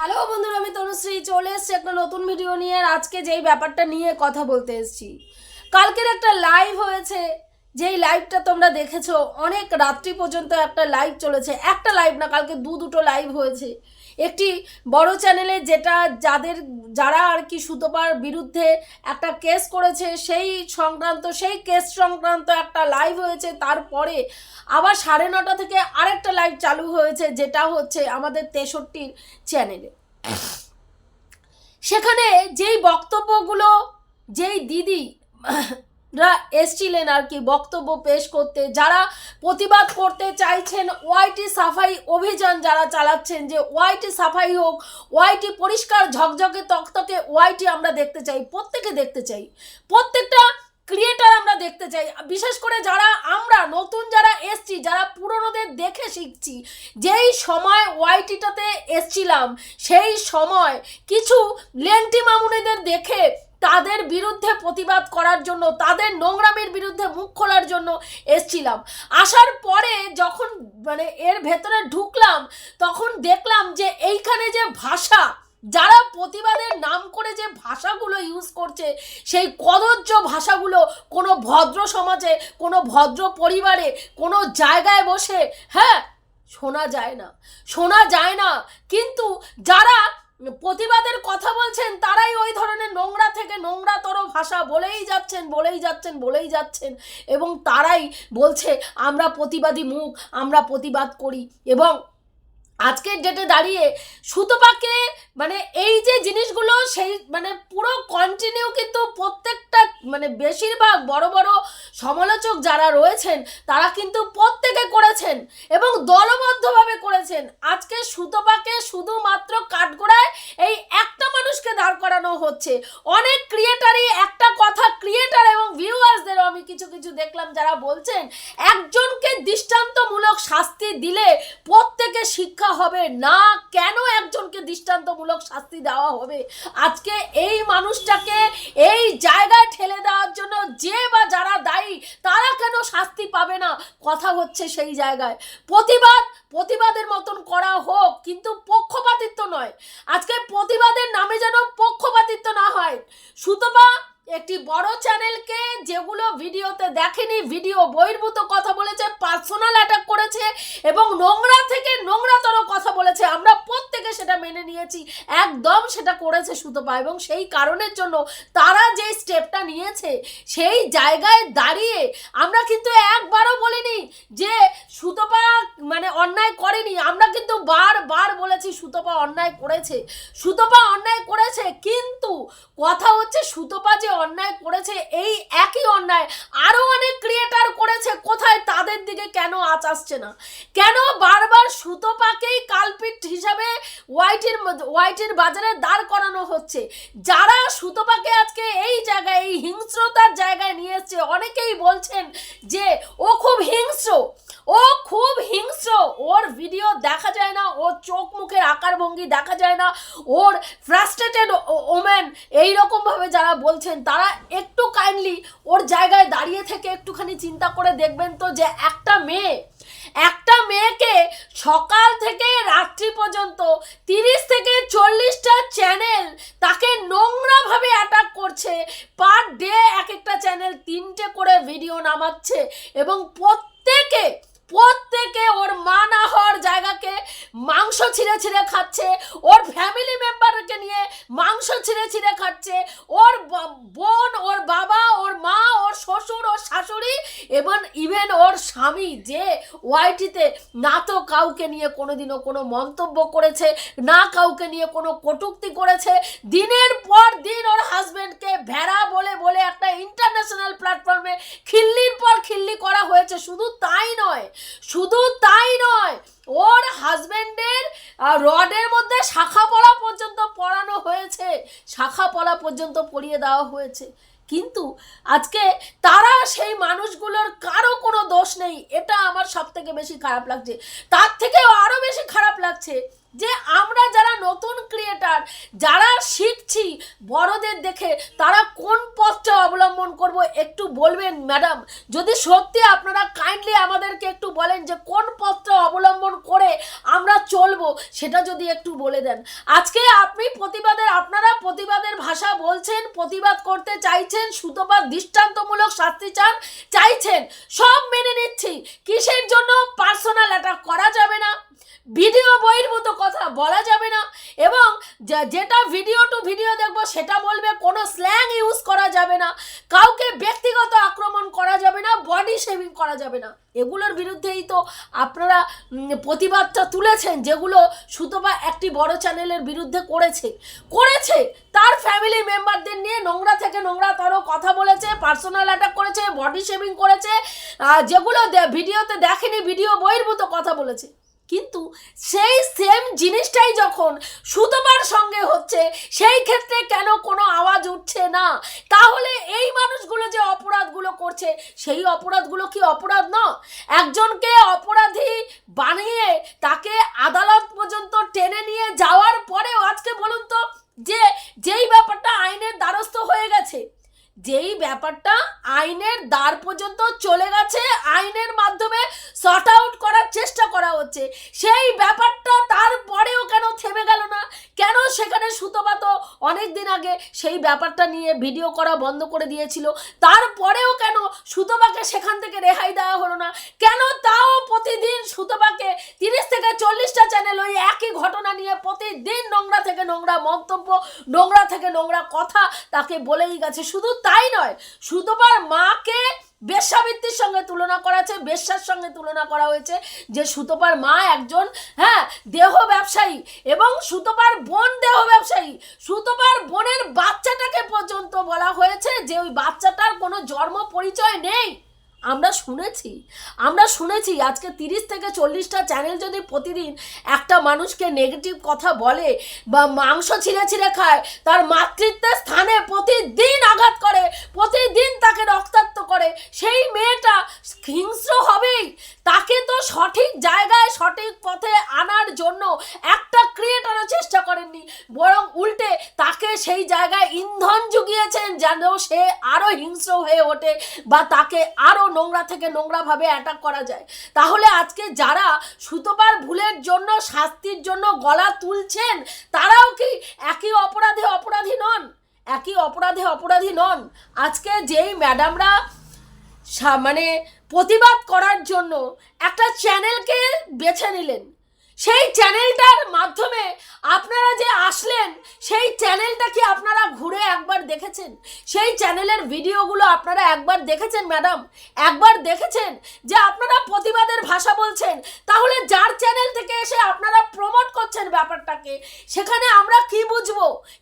Hello বন্ধুরা, আমি তনুশ্রী, চলে এসছি একটা নতুন ভিডিও নিয়ে আজকে যেই ব্যাপারটা নিয়ে কথা বলতে এসেছি। কালকের একটা লাইভ হয়েছে, যেই লাইভটা তোমরা দেখেছ, অনেক রাত্রি পর্যন্ত একটা লাইভ চলেছে। একটা লাইভ না, কালকে দু দুটো লাইভ হয়েছে। একটি বড় চ্যানেলে যেটা যাদের, যারা আর কি সুতোপার বিরুদ্ধে একটা কেস করেছে, সেই সংক্রান্ত, সেই কেস সংক্রান্ত একটা লাইভ হয়েছে, তারপরে আবার সাড়ে নটা থেকে আরেকটা লাইভ চালু হয়েছে, যেটা হচ্ছে আমাদের তেষট্টির চ্যানেলে। সেখানে যেই বক্তব্যগুলো, যেই দিদি রা এসছিলেন আর কি বক্তব্য পেশ করতে। যারা প্রতিবাদ করতে চাইছেন ওয়াইটি সাফাই অভিযান যারা চালাচ্ছেন, যে ওয়াইটি সাফাই হোক ওয়াইটি পরিষ্কার ঝকঝকে তকতকে ওয়াইটি আমরা দেখতে চাই, প্রত্যেকে দেখতে চাই। প্রত্যেকটা ক্রিয়েটার আমরা দেখতে চাই। বিশেষ করে যারা আমরা, নতুন যারা এসছি, যারা পুরনোদের দেখে শিখছি, যেই সময় ওয়াইটিটাতে এসছিলাম, সেই সময় কিছু লেন্টি মামুনিদের দেখে তাদের বিরুদ্ধে প্রতিবাদ করার জন্য, তাদের নোংরামির বিরুদ্ধে মুখ খোলার জন্য এসছিলাম। আসার পরে যখন মানে এর ভেতরে ঢুকলাম, তখন দেখলাম যে এইখানে যে ভাষা, যারা প্রতিবাদের নাম করে যে ভাষাগুলো ইউজ করছে, সেই কদর্য ভাষাগুলো কোনো ভদ্র সমাজে, কোনো ভদ্র পরিবারে, কোনো জায়গায় বসে হ্যাঁ শোনা যায় না। শোনা যায় না। কিন্তু যারা প্রতিবাদের কথা বলছেন, তারাই ওই ধরনের নোংরা থেকে নোংরাতর ভাষা বলেই যাচ্ছেন বলেই যাচ্ছেন বলেই যাচ্ছেন। এবং তারাই বলছে, আমরা প্রতিবাদী মুখ, আমরা প্রতিবাদ করি। এবং আজকের ডেটে দাঁড়িয়ে সুতপাকে মানে এই যে জিনিসগুলো, সেই মানে পুরো কন্টিনিউ কিন্তু প্রত্যেকটা মানে বেশিরভাগ বড় বড় সমালোচক যারা রয়েছেন, তারা কিন্তু প্রত্যেকে করেছেন এবং দলবদ্ধভাবে করেছেন। আজকে সুতপাকে শুধুমাত্র কাঠগোড়ায় এই একটা মানুষকে দাঁড় করানো হচ্ছে। অনেক ক্রিয়েটারই একটা কথা ক্রিয়েটার এবং ভিউয়ার্সদেরও আমি কিছু কিছু দেখলাম যারা বলছেন, একজনকে দৃষ্টান্তমূলক শাস্তি দিলে প্রত্যেকে শিক্ষা হবে, না কেন একজনকে দৃষ্টান্তমূলক শাস্তি দেওয়া হবে? আজকে এই মানুষটাকে এই জায়গায় ঠেলে দেওয়ার জন্য যে বা যারা দায়ী তারা কেন শাস্তি পাবে না? কথা হচ্ছে সেই জায়গায়। প্রতিবাদ, প্রতিবাদের মতন করা হোক, কিন্তু পক্ষপাতিত্ব নয়। আজকে প্রতিবাদের নামে যেন পক্ষপাতিত্ব না হয়। সুতপা একটি বড় চ্যানেলকে যেগুলো ভিডিওতে দেখেনি, ভিডিও বহির্ভূত কথা বলেছে পার্সোনাল অ্যাটাক করেছে এবং নোংরা থেকে নোংরাতর কথা বলেছে। আমরা প্রত্যেকে সেটা মেনে নিয়েছি, একদম সেটা করেছে সুতপা এবং সেই কারণের জন্য তারা যে স্টেপটা নিয়েছে, সেই জায়গায় দাঁড়িয়ে আমরা কিন্তু একবারও বলিনি যে সুতপা মানে অন্যায় করেনি। আমরা কিন্তু বারবার বলেছি সুতপা অন্যায় করেছে। সুতপা অন্যায় করেছে, কিন্তু কথা হচ্ছে সুতপা অন্যায় করেছে, এই একই অন্যায় আরও অনেক ক্রিয়েটার করেছে, কোথায় তাদের দিকে কেন আঁচ আসছে না? কেন বারবার সুতপাকেই কালপিট হিসাবে ওয়াইটির ওয়াইটির বাজারে দাঁড় করানো হচ্ছে? যারা সুতপাকে আজকে এই জায়গায়, এই হিংস্রতার জায়গায় নিয়ে এসছে, অনেকেই বলছেন যে ও খুব হিংস্র। ও খুব হিংস্র। ওর ভিডিও দেখা যায় না, ওর চোখ মুখের আকার ভঙ্গি দেখা যায় না, ওর ফ্রাস্ট্রেটেড ওমেন এই এইরকমভাবে যারা বলছেন, তারা একটু কাইন্ডলি ওর জায়গায় দাঁড়িয়ে থেকে একটুখানি চিন্তা করে দেখবেন তো যে একটা মেয়ে, একটা মেয়েকে সকাল থেকে রাত্রি পর্যন্ত তিরিশ থেকে চল্লিশটা চ্যানেল তাকে নোংরাভাবে অ্যাটাক করছে। পার ডে এক একটা চ্যানেল তিনটে করে ভিডিও নামাচ্ছে এবং প্রত্যেকে প্রত্যেকে ওর মা না হওয়ার জায়গাকে মাংস ছিঁড়ে ছিঁড়ে খাচ্ছে, ওর ফ্যামিলি মেম্বারকে নিয়ে মাংস ছিঁড়ে ছিঁড়ে খাচ্ছে, ওর বোন, ওর বাবা, ওর মা, ওর শ্বশুর, ওর শাশুড়ি এবং ইভেন ওর স্বামী যে ওয়াইটিতে না তো কাউকে নিয়ে কোনোদিনও কোনো মন্তব্য করেছে, না কাউকে নিয়ে কোনো কটূক্তি করেছে, দিনের পর দিন ওর হাজবেন্ডকে ভেড়া বলে বলে একটা ইন্টারন্যাশনাল প্ল্যাটফর্মে খিল্লির পর খিল্লি করা হয়েছে। শুধু তাই নয় শুধু তাই নয়, ওর হাজবেন্ডের রডের মধ্যে শাখা পড়া পর্যন্ত পড়ানো হয়েছে। শাখা পড়া পর্যন্ত পড়িয়ে দেওয়া হয়েছে। কিন্তু আজকে তারা সেই মানুষগুলোর কারও কোনো দোষ নেই। এটা আমার সব থেকে বেশি খারাপ লাগছে। তার থেকেও আরও বেশি খারাপ লাগছে যে আমরা যারা নতুন ক্রিয়েটার যারা শিখছি বড়দের দেখে, তারা কোন পথটা অবলম্বন করব একটু বলবেন ম্যাডাম যদি সত্যি আপনারা কাইন্ডলি আমাদেরকে একটু বলেন যে কোন পথটা অবলম্বন করে আমরা চলবো, সেটা যদি একটু বলে দেন। আজকে আপনি প্রতিবাদের, আপনারা প্রতিবাদের ভাষা বলছেন, প্রতিবাদ করতে চাইছেন সুতোবাদ দৃষ্টান্তমূলক শাস্তি চান, চাইছেন, সব মেনে নিচ্ছি। কিসের জন্য পার্সোনাল অ্যাটাক করা যাবে না? ভিডিও বইয়ের মতো কথা বলা যাবে না। এবং যেটা ভিডিও টু ভিডিও দেখব, সেটা বলবে, কোনো স্ল্যাং ইউজ করা যাবে না। কাউকে ব্যক্তিগত আক্রমণ করা যাবে না বডি শেভিং করা যাবে না। এগুলোর বিরুদ্ধেই তো আপনারা প্রতিবাদটা তুলেছেন, যেগুলো সুতপা একটি বড় চ্যানেলের বিরুদ্ধে করেছে। করেছে! তার ফ্যামিলি মেম্বারদের নিয়ে নোংরা থেকে নোংরা তারও কথা বলেছে পার্সোনাল অ্যাটাক করেছে বডি শেভিং করেছে যেগুলো ভিডিওতে দেখেনি ভিডিও বহির্ভূত কথা বলেছে। কিন্তু সেই সেম জিনিসটাই যখন সুতপার সঙ্গে হচ্ছে, সেই ক্ষেত্রে কেন কোনো আওয়াজ উঠছে না? তাহলে এই মানুষগুলো যে অপরাধগুলো করছে, সেই অপরাধগুলো কি অপরাধ না? একজনকে অপরাধী বানিয়ে তাকে আদালত পর্যন্ত টেনে নিয়ে যাওয়ার পরেও আজকে বলুন তো, যে, যেই ব্যাপারটা আইনের দ্বারস্থ হয়ে গেছে, যেই ব্যাপারটা আইনের দ্বার পর্যন্ত চলে গেছে, আইনের মাধ্যমে শর্ট আউট করার চেষ্টা করা হচ্ছে। সেই ব্যাপারটা তারপরেও কেন থেমে গেল না? কেন সেখানে সুতোপাত অনেক দিন আগে সেই ব্যাপারটা নিয়ে ভিডিও করা বন্ধ করে দিয়েছিল? তারপরেও কেন সুতোপাকে সেখান থেকে রেহাই দেওয়া হলো না? কেন তাও প্রতিদিন সুতোপাকে তিরিশ থেকে চল্লিশটা চ্যানেল ওই একই ঘটনা নিয়ে প্রতিদিন নোংরা থেকে নোংরা মন্তব্য, নোংরা থেকে নোংরা কথা তাকে বলেই গেছে? শুধু তাই নয়, সুতোপার মাকে বেশ্যাবৃত্তির সঙ্গে তুলনা করা হয়েছে বেশ্যার সঙ্গে তুলনা করা হয়েছে যে সুতপার মা একজন হ্যাঁ দেহ ব্যবসায়ী এবং সুতপার বোন দেহ ব্যবসায়ী। সুতপার বোনের বাচ্চাটাকে পর্যন্ত বলা হয়েছে যে ওই বাচ্চাটার কোনো জন্ম পরিচয় নেই। আমরা শুনেছি আমরা শুনেছি আজকে তিরিশ থেকে চল্লিশটা চ্যানেল যদি প্রতিদিন একটা মানুষকে নেগেটিভ কথা বলে বা মাংস ছিঁড়ে ছিঁড়ে খায়, তার মাতৃত্বের স্থানে প্রতিদিন আঘাত করে, প্রতিদিন তাকে রক্তাক্ত করে, সেই মেয়েটা হিংস্র হবেই। তাকে তো সঠিক জায়গায়, সঠিক পথে আনার জন্য একটা ক্রিয়েটারও চেষ্টা করেননি, বরং উল্টে সেই জায়গায় ইন্ধন জুগিয়েছেন, যেন সে আরও হিংস্র হয়ে ওঠে বা তাকে আরও নোংরা থেকে নোংরাভাবে অ্যাটাক করা যায়। তাহলে আজকে যারা সুতোবার ভুলের জন্য, শাস্তির জন্য গলা তুলছেন, তারাও কি একই অপরাধে অপরাধী নন? একই অপরাধে অপরাধী নন। আজকে যেই ম্যাডামরা মানে প্রতিবাদ করার জন্য একটা চ্যানেলকে বেছে নিলেন সেই চ্যানেলটার মাধ্যমে আপনারা যে আসলেন, সেই চ্যানেলটা কি আপনারা ঘুরে একবার দেখেছেন? সেই চ্যানেলের ভিডিওগুলো আপনারা একবার দেখেছেন, ম্যাডাম? একবার দেখেছেন যে আপনারা প্রতিবাদের ভাষা বলছেন, তাহলে যার চ্যানেল থেকে এসে আপনারা প্রমোট করছেন ব্যাপারটাকে, সেখানে আমরা কি বুঝব?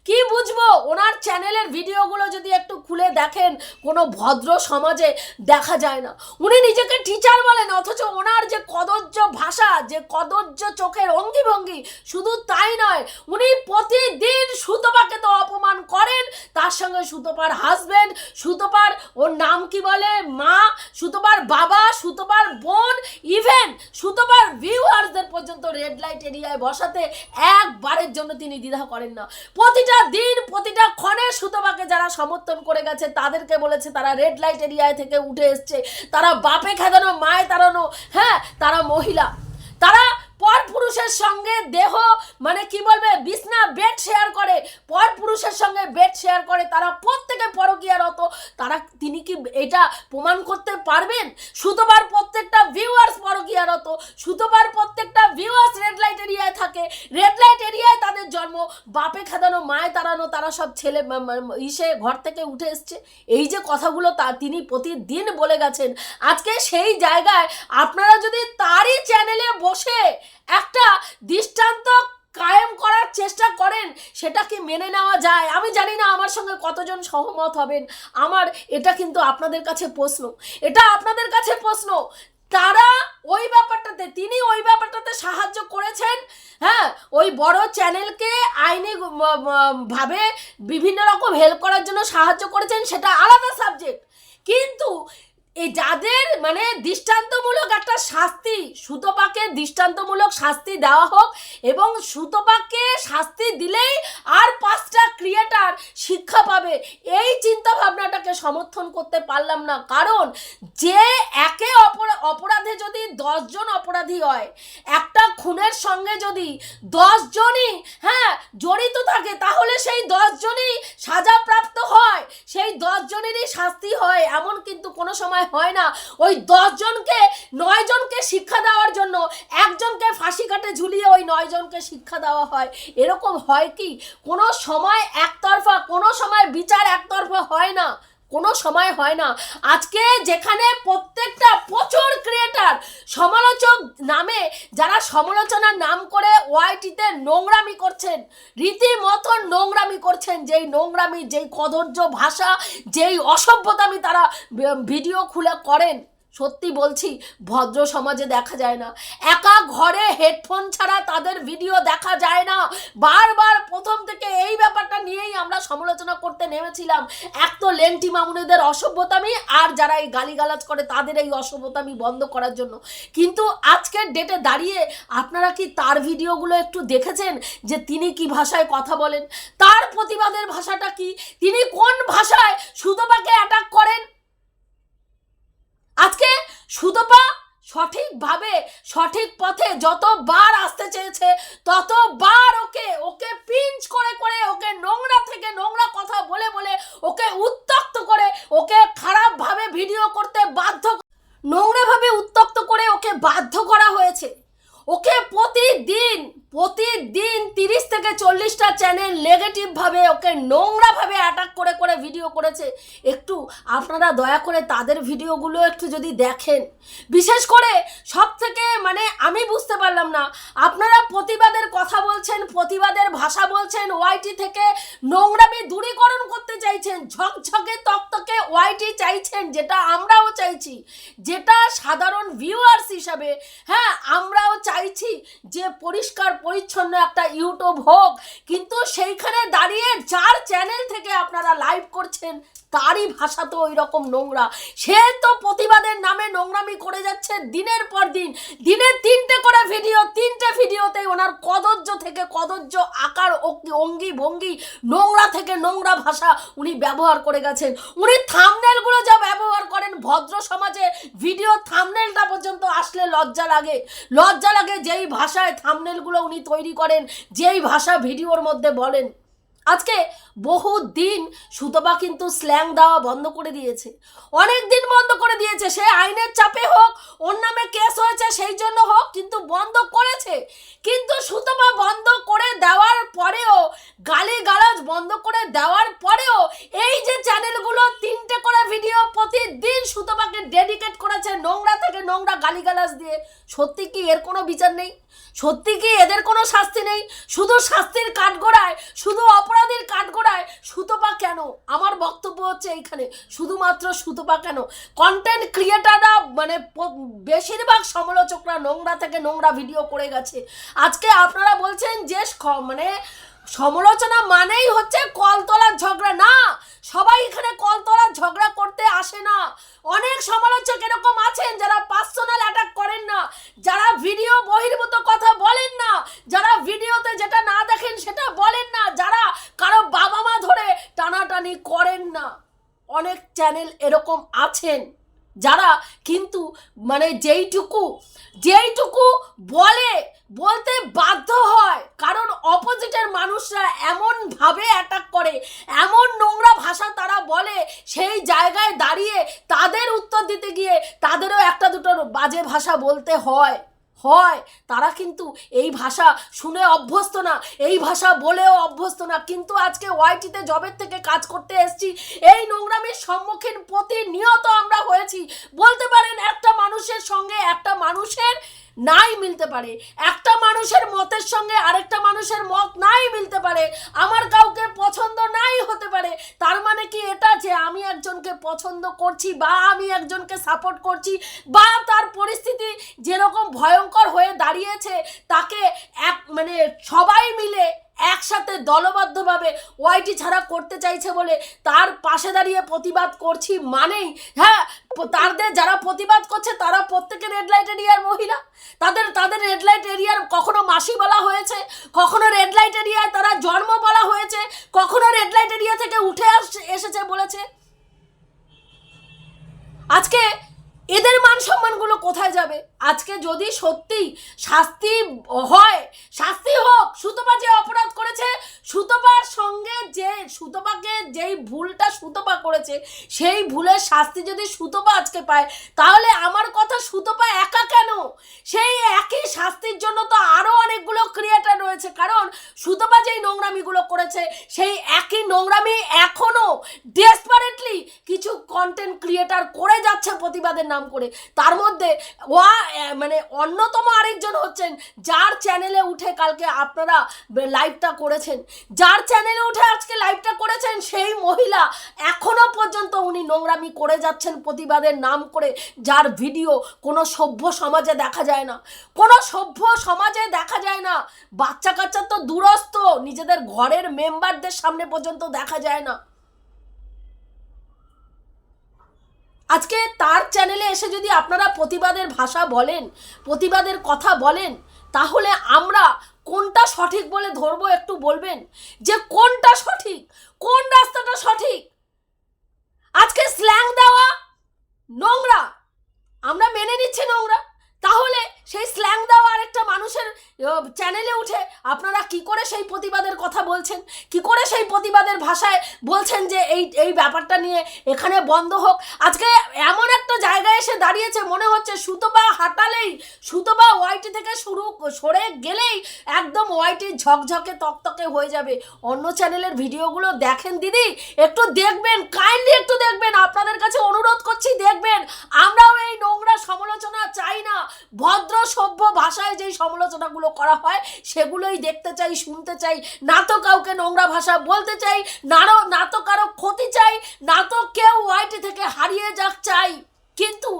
কি বুঝব? ওনার চ্যানেলের ভিডিওগুলো যদি একটু খুলে দেখেন, কোনো ভদ্র সমাজে দেখা যায় না। উনি নিজেকে টিচার বলেন, অথচ ওনার যে কদর্য ভাষা, যে কদর্য চোখের অঙ্গি ভঙ্গি, শুধু তাই নয়, উনি প্রতিদিন সুতপাকে তো অপমান করেন, তার সঙ্গে সুতপার হাজবেন্ড সুতপার, ওর নাম কি বলে? মা, সুতপার বাবা, সুতপার বোন ইভেন সুতপার ভিউয়ার্সদের পর্যন্ত রেড লাইট এরিয়ায় বসাতে একবারের জন্য তিনি দ্বিধা করেন না। প্রতিটা দিন, প্রতিটা ক্ষণে সুতপাকে যারা সমর্থন করে গেছে, তাদেরকে বলেছে, তারা রেড লাইট এরিয়ায় থেকে উঠে এসছে। তারা বাপে খেদানো, মায়ে তাড়ানো হ্যাঁ তারা মহিলা। তারা পর পুরুষের সঙ্গে দেহ মানে কি বলবে, বিছনা বেড শেয়ার করে। পর পুরুষের সঙ্গে বেড শেয়ার করে। তারা প্রত্যেকে পরকীয়ারত তারা, তিনি কি এটা প্রমাণ করতে পারবেন? সুতোবার প্রত্যেকটা ভিউয়ার্স পরকীয়ারত সুতোবার প্রত্যেকটা ভিউয়ার্স রেড লাইট এরিয়ায় থাকে। রেড লাইট এরিয়ায় তাদের জন্ম। বাপে খাদানো, মায়ে তাড়ানো, তারা সব ছেলে ইসে ঘর থেকে উঠে এসছে। এই যে কথাগুলো তা তিনি প্রতিদিন বলে গেছেন। আজকে সেই জায়গায় আপনারা যদি তারই চ্যানেলে বসে একটা দৃষ্টান্ত কায়েম করার চেষ্টা করেন, সেটা কি মেনে নেওয়া যায়? আমি জানি না আমার সঙ্গে কতজন সহমত হবেন। আমার এটা কিন্তু আপনাদের কাছে প্রশ্ন। এটা আপনাদের কাছে প্রশ্ন। তারা ওই ব্যাপারটাতে, তিনি ওই ব্যাপারটাতে সাহায্য করেছেন হ্যাঁ? ওই বড় চ্যানেলকে আইনি ভাবে বিভিন্ন রকম হেল্প করার জন্য সাহায্য করেছেন, সেটা আলাদা সাবজেক্ট কিন্তু এই যাদের মানে দৃষ্টান্তমূলক একটা শাস্তি, সুতপাকে দৃষ্টান্তমূলক শাস্তি দেওয়া হোক এবং সুতপাকে শাস্তি দিলেই আর পাঁচটা ক্রিয়েটার শিক্ষা পাবে, এই চিন্তা ভাবনাটাকে সমর্থন করতে পারলাম না। কারণ যে একে অপরা- অপরাধে যদি দশজন অপরাধী হয়, একটা খুনের সঙ্গে যদি দশজনই হ্যাঁ জড়িত থাকে, তাহলে সেই দশজনই সাজাপ্রাপ্ত হয়, সেই দশজনেরই শাস্তি হয়, এমন কিন্তু কোনো সময় হয় না। ওই দশজনকে নয়জনকে শিক্ষা দেওয়ার জন্য, একজনকে ফাঁসি কাটে ঝুলিয়ে ওই নয়জনকে শিক্ষা দেওয়া হয়। এরকম হয় কি? কোনো সময় একতরফা, কোনো সময় বিচার একতরফা হয় না। কোনো সময় হয় না। আজকে যেখানে প্রত্যেকটা প্রচুর ক্রিয়েটার সমালোচক নামে যারা সমালোচনার নাম করে ওয়াইটিতে নোংরামি করছেন, রীতিমতো নোংরামি করছেন, যেই নোংরামি, যেই কদর্য ভাষা, যেই অসভ্যতামি তারা ভিডিও খুলে করেন। সত্যি বলছি, ভদ্র সমাজে দেখা যায় না। একা ঘরে হেডফোন ছাড়া তাদের ভিডিও দেখা যায় না। বারবার প্রথম থেকে এই ব্যাপারটা নিয়েই আমরা সমালোচনা করতে নেমেছিলাম। এক তো লেংটি মামুনিদের অসভ্যতামি, আর যারা এই গালিগালাজ করে তাদের এই অসভ্যতামি বন্ধ করার জন্য। কিন্তু আজকের ডেটে দাঁড়িয়ে আপনারা কি তার ভিডিওগুলো একটু দেখেছেন, যে তিনি কি ভাষায় কথা বলেন? তার প্রতিবাদের ভাষাটা কি? তিনি কোন ভাষায় সুতপাকে অ্যাটাক করেন? আজকে সুতপা সঠিকভাবে, সঠিক পথে যতবার আসতে চেয়েছে, ততবার ওকে ওকে পিঞ্চ করে করে, ওকে নোংরা থেকে নোংরা কথা বলে বলে, ওকে উত্তক্ত করে, ওকে খারাপভাবে ভিডিও করতে বাধ্য নোংরাভাবে উত্তক্ত করে ওকে বাধ্য করা হয়েছে। ওকে প্রতিদিন প্রতিদিন তিরিশ থেকে চল্লিশটা চ্যানেল নেগেটিভভাবে ওকে নোংরাভাবে অ্যাটাক করে করে ভিডিও করেছে। একটু আপনারা দয়া করে তাদের ভিডিওগুলো একটু যদি দেখেন। বিশেষ করে সব থেকে মানে আমি বুঝতে পারলাম না, আপনারা প্রতিবাদের কথা বলছেন, প্রতিবাদের ভাষা বলছেন ওয়াইটি থেকে নোংরামি দূরীকরণ করতে চাইছেন, ঝকঝকে তকতকে ওয়াইটি চাইছেন, যেটা আমরাও চাইছি। যেটা সাধারণ ভিউয়ার্স হিসাবে হ্যাঁ আমরাও চাইছি যে পরিষ্কার, পরিচ্ছন্ন একটা ইউটিউব হোক। কিন্তু সেইখানে দাঁড়িয়ে যার চ্যানেল থেকে আপনারা লাইভ করছেন, তারই ভাষা তো ওই রকম নোংরা। সে তো প্রতিবাদের নামে নোংরামি করে যাচ্ছে দিনের পর দিন, দিনে তিনটে করে ভিডিও তিনটে ভিডিওতে ওনার কদর্য থেকে কদর্য আকার অঙ্গি- অঙ্গি ভঙ্গি, নোংরা থেকে নোংরা ভাষা উনি ব্যবহার করে গেছেন। উনি থামনেলগুলো যা ব্যবহার করেন, ভদ্র সমাজে ভিডিও থামনেলটা পর্যন্ত আসলে লজ্জা লাগে। লজ্জা লাগে যেই ভাষায় থামনেলগুলো উনি তৈরি করেন, যেই ভাষা ভিডিওর মধ্যে বলেন। আজকে বহু দিন সুতপা কিন্তু স্ল্যাং দেওয়া বন্ধ করে দিয়েছে। অনেক দিন বন্ধ করে দিয়েছে, সে আইনের চাপে হোক, ওর নামে কেস হয়েছে, সেই জন্য হোক, কিন্তু বন্ধ করেছে। কিন্তু সুতপা বন্ধ করে দেওয়ার পরেও গালি গালাজ বন্ধ করে দেওয়ার পরেও, এই যে চ্যানেলগুলো তিনটে করে ভিডিও প্রতিদিন সুতপাকে ডেডিকেট করেছে নোংরা থেকে নোংরা গালিগালাজ দিয়ে, সত্যি কি এর কোনো বিচার নেই? সত্যি কি এদের কোনো শাস্তি নেই? শুধু শাস্তির কাঠগোড়ায়, শুধু অপরাধীর কাঠগোড়ায় সুতপা কেন? আমার বক্তব্য হচ্ছে এইখানে, শুধুমাত্র সুতপা কেন? কন্টেন্ট ক্রিয়েটাররা মানে বেশিরভাগ সমালোচকরা নোংরা থেকে নোংরা ভিডিও করে গেছে। আজকে আপনারা বলছেন যে মানে সমালোচনা মানেই হচ্ছে কলতলার ঝগড়া। না, সবাই এখানে কলতলার ঝগড়া করতে আসে না। অনেক সমালোচক এরকম আছেন যারা পার্সোনাল অ্যাটাক করেন না। যারা ভিডিও বহির্ভূত কথা বলেন না যারা ভিডিওতে যেটা না দেখেন সেটা বলেন না যারা কারও বাবা মা ধরে টানাটানি করেন না অনেক চ্যানেল এরকম আছেন, যারা কিন্তু মানে যেইটুকু যেইটুকু বলে, বলতে বাধ্য হয়। কারণ অপোজিটের মানুষরা এমনভাবে অ্যাটাক করে, এমন নোংরা ভাষা তারা বলে, সেই জায়গায় দাঁড়িয়ে তাদের উত্তর দিতে গিয়ে তাদেরও একটা দুটো বাজে ভাষা বলতে হয়। হয়, তারা কিন্তু এই ভাষা শুনে অভ্যস্ত না। এই ভাষা বলেও অভ্যস্ত না। কিন্তু আজকে ওয়াইটিতে জবের থেকে কাজ করতে এসছি। এই নোংরামির সম্মুখীন প্রতিনিয়ত আমরা হয়েছি। বলতে পারেন একটা মানুষের সঙ্গে একটা মানুষের নাই মিলতে পারে। একটা মানুষের মতের সঙ্গে আরেকটা মানুষের মত নাই মিলতে পারে। আমার কাউকে পছন্দ নাই হতে পারে। তার মানে কি এটা যে আমি একজনকে পছন্দ করছি বা আমি একজনকে সাপোর্ট করছি বা তার পরিস্থিতি যেরকম ভয়ঙ্কর হয়ে দাঁড়িয়েছে, তাকে এক মানে সবাই মিলে একসাথে দলবদ্ধভাবে ওয়াইটি ছাড়া করতে চাইছে বলে তার পাশে দাঁড়িয়ে প্রতিবাদ করছি মানেই। হ্যাঁ তাদের যারা প্রতিবাদ করছে তারা প্রত্যেকে রেড লাইট এরিয়ার মহিলা। তাদের তাদের রেড লাইট এরিয়ার কখনো মাসি বলা হয়েছে, কখনো রেড লাইট এরিয়ায় তারা জন্ম বলা হয়েছে, কখনো রেড লাইট এরিয়া থেকে উঠে এসেছে বলেছে। আজকে এদের মান সম্মানগুলো কোথায় যাবে? আজকে যদি সত্যি শাস্তি হয়, শাস্তি হোক, সুতপা যে অপরাধ করেছে, সুতপার সঙ্গে যে, সুতপাকে যেই ভুলটা সুতপা করেছে, সেই ভুলের শাস্তি যদি সুতপা আজকে পায়, তাহলে আমার কথা সুতপা একা কেন? সেই একই শাস্তির জন্য তো আরও অনেকগুলো ক্রিয়েটার রয়েছে। কারণ সুতপা যেই নোংরামিগুলো করেছে, সেই একই নোংরামি এখনও ডেসপারেটলি কিছু কন্টেন্ট ক্রিয়েটার করে যাচ্ছে প্রতিবাদের নাম করে। তার মধ্যে ওয়া মানে অন্যতম আরেকজন হচ্ছেন, যার চ্যানেলে উঠে কালকে আপনারা লাইভটা করেছেন। যার চ্যানেলে উঠে আজকে লাইভটা করেছেন সেই মহিলা এখনও পর্যন্ত উনি নোংরামি করে যাচ্ছেন প্রতিবাদের নাম করে, যার ভিডিও কোনো সভ্য সমাজে দেখা যায় না। কোনো সভ্য সমাজে দেখা যায় না। বাচ্চা কাচ্চা তো দূরস্থ নিজেদের ঘরের মেম্বারদের সামনে পর্যন্ত দেখা যায় না। আজকে তার চ্যানেলে এসে যদি আপনারা প্রতিবাদের ভাষা বলেন, প্রতিবাদের কথা বলেন, তাহলে আমরা কোনটা সঠিক বলে ধরবো একটু বলবেন? যে কোনটা সঠিক? কোন রাস্তাটা সঠিক? আজকে স্ল্যাং দেওয়া নোংরা। আমরা মেনে নিচ্ছি নোংরা। তাহলে সেই স্ল্যাং দেওয়া আরেকটা মানুষের চ্যানেলে উঠে আপনারা কি করে সেই প্রতিবাদের কথা বলছেন? কি করে সেই প্রতিবাদের ভাষায় বলছেন যে এই এই ব্যাপারটা নিয়ে এখানে বন্ধ হোক? আজকে এমন একটা জায়গায় এসে দাঁড়িয়েছে, মনে হচ্ছে সুতোবা হাঁটালেই সুতোবা ওয়াইটি থেকে শুরু সরে গেলেই একদম ওয়াইটি ঝকঝকে তকতকে হয়ে যাবে। অন্য চ্যানেলের ভিডিওগুলো দেখেন দিদি, একটু দেখবেন, কাইন্ডলি একটু দেখবেন, আপনাদের কাছে অনুরোধ করছি, দেখবেন। আমরাও এই নোংরা সমালোচনা চাই না, ভদ্র সভ্য ভাষায় যেই সমালোচনাগুলো করা হয়, সেগুলোই দেখতে চাই, শুনতে চাই। না তো কাউকে নোংরা ভাষা বলতে চাই, না না তো কারও ক্ষতি চাই, না তো কেউ ওয়াইটি থেকে হারিয়ে যাক চাই। কিন্তু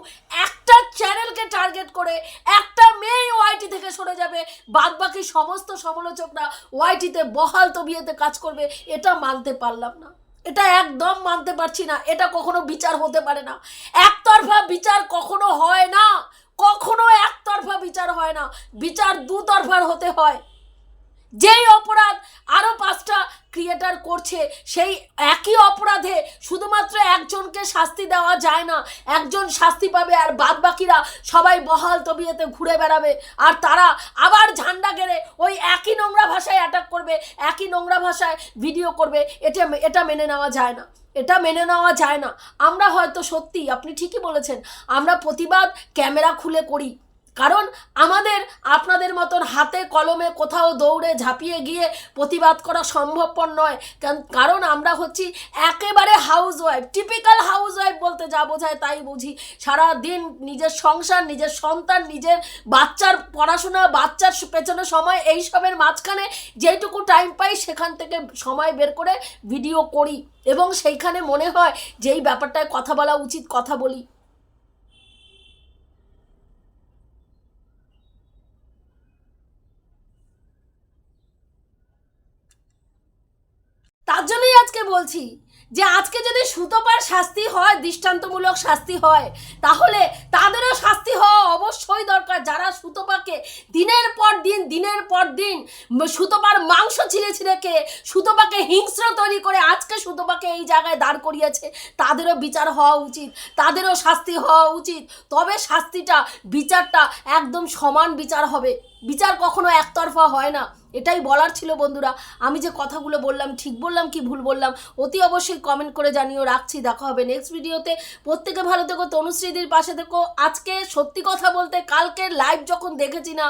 একটা চ্যানেলকে টার্গেট করে একটা মেয়ে ওয়াইটি থেকে সরে যাবে বাদ বাকি সমস্ত সমালোচকরা ওয়াইটিতে বহাল তবিয়েতে কাজ করবে, এটা মানতে পারলাম না। এটা একদম মানতে পারছি না, এটা কখনো বিচার হতে পারে না। একতরফা বিচার কখনো হয় না, কখনো একতরফা বিচার হয় না, বিচার দুতরফার হতে হয়। যেই অপরাধ আরও পাঁচটা ক্রিয়েটার করছে, সেই একই অপরাধে শুধুমাত্র একজনকে শাস্তি দেওয়া যায় না, একজন শাস্তি পাবে আর বাদ বাকিরা সবাই বহাল তবিয়েতে ঘুরে বেড়াবে। আর তারা আবার ঝান্ডা গেড়ে ওই একই নোংরা ভাষায় অ্যাটাক করবে, একই নোংরা ভাষায় ভিডিও করবে। এটা এটা মেনে নেওয়া যায় না। এটা মেনে নেওয়া যায় না। আমরা হয়তো সত্যি আপনি ঠিকই বলেছেন, আমরা প্রতিবাদ ক্যামেরা খুলে করি। কারণ আমাদের আপনাদের মতন হাতে কলমে কোথাও দৌড়ে ঝাঁপিয়ে গিয়ে প্রতিবাদ করা সম্ভবপর নয়। কারণ- আমরা হচ্ছি একেবারে housewife typical housewife বলতে যা বোঝায় তাই বুঝি। সারা দিন নিজের সংসার, নিজের সন্তান, নিজের বাচ্চার পড়াশোনা, বাচ্চার পেছনে সময়, এইসবের মাঝখানে যেটুকু টাইম পাই সেখান থেকে সময় বের করে ভিডিও করি। এবং সেইখানে মনে হয় যে এই ব্যাপারটায় কথা বলা উচিত, কথা বলি তার আজকে বলছি যে আজকে যদি সুতোপার শাস্তি হয়, দৃষ্টান্তমূলক শাস্তি হয়, তাহলে তাদেরও শাস্তি হওয়া অবশ্যই দরকার। যারা সুতোপাকে দিনের পর দিন, দিনের পর দিন সুতোপার মাংস ছিঁড়ে ছিঁড়ে খেয়ে সুতোপাকে হিংস্র তৈরি করে আজকে সুতোপাকে এই জায়গায় দাঁড় করিয়েছে, তাদেরও বিচার হওয়া উচিত, তাদেরও শাস্তি হওয়া উচিত। তবে শাস্তিটা, বিচারটা একদম সমান বিচার হবে। বিচার কখনো একতরফা হয় না। এটাই বলার ছিল বন্ধুরা। আমি যে কথাগুলো বললাম, ঠিক বললাম কি ভুল বললাম, অতি অবশ্যই কমেন্ট করে জানিও। রাখছি, দেখা হবে নেক্সট ভিডিওতে প্রত্যেকে ভালো থেকো, তনুশ্রীদির পাশে থেকো। আজকে সত্যি কথা বলতে কালকে লাইভ যখন দেখেছি না,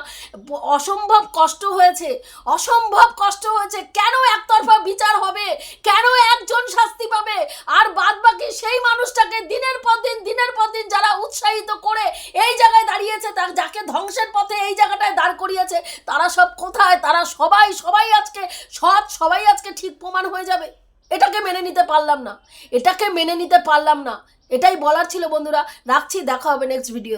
অসম্ভব কষ্ট হয়েছে। অসম্ভব কষ্ট হয়েছে। কেন একতরফা বিচার হবে? কেন একজন শাস্তি পাবে? আর বাদ বাকি সেই মানুষটাকে দিনের পর দিন, দিনের পর দিন যারা উৎসাহিত করে এই জায়গায় দাঁড়িয়েছে যাকে ধ্বংসের পথে এই জায়গাটায় দাঁড় করিয়েছে, তারা সব কোথায়? তারা সবাই সবাই আজকে সৎ, সবাই আজকে ঠিক প্রমাণ হয়ে যাবে। এটাকে মেনে নিতে পারলাম না। এটাকে মেনে নিতে পারলাম না। এটাই বলার ছিল বন্ধুরা। রাখছি, দেখা হবে নেক্সট ভিডিও